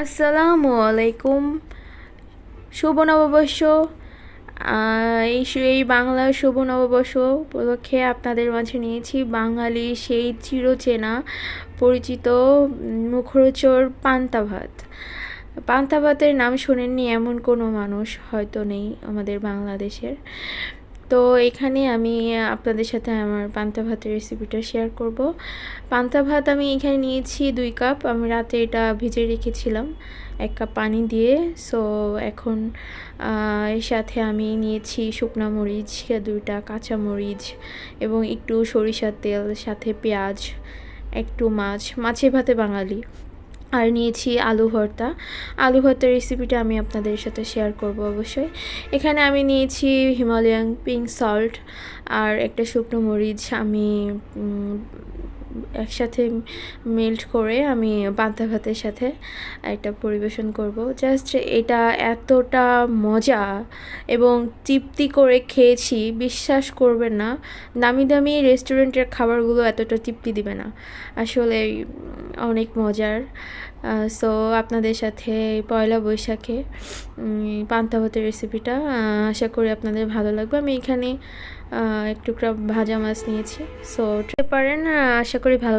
আসসালামু আলাইকুম। শুভ নববর্ষ। এই বাংলা শুভ নববর্ষ উপলক্ষে আপনাদের মাঝে নিয়েছি বাঙালি সেই চিরচেনা পরিচিত মুখরোচর পান্তা ভাত। পান্তা ভাতের নাম শোনেননি এমন কোনো মানুষ হয়তো নেই আমাদের বাংলাদেশের। তো এখানে আমি আপনাদের সাথে আমার পান্তা ভাতের রেসিপিটা শেয়ার করব। পান্তা ভাত আমি এখানে নিয়েছি দুই কাপ আমি রাতে এটা ভিজে রেখেছিলাম এক কাপ পানি দিয়ে। সো এখন এর সাথে আমি নিয়েছি শুকনো মরিচ, দুইটা কাঁচা মরিচ এবং একটু সরিষার তেল, সাথে পেঁয়াজ, একটু মাছ মাছে ভাতে বাঙালি। আর নিয়েছি আলু ভর্তা। আলু ভর্তার রেসিপিটা আমি আপনাদের সাথে শেয়ার করব অবশ্যই। এখানে আমি নিয়েছি হিমালয়ান পিঙ্ক সল্ট আর একটা শুকনো মরিচ। আমি একসাথে মেল্ট করে আমি পান্তা ভাতের সাথে একটা পরিবেশন করব। জাস্ট এটা এতটা মজা এবং তৃপ্তি করে খেয়েছি, বিশ্বাস করবেন না। দামি দামি রেস্টুরেন্টের খাবারগুলো এতটা তৃপ্তি দিবে না। আসলে অনেক মজার। সো আপনাদের সাথে পয়লা বৈশাখে পান্তা ভাতের রেসিপিটা আশা করি আপনাদের ভালো লাগবে। আমি এখানে একটুকরা এক টুকরা ভাজা মাছ নিয়েছি। সো পারেন আশা করি ভালো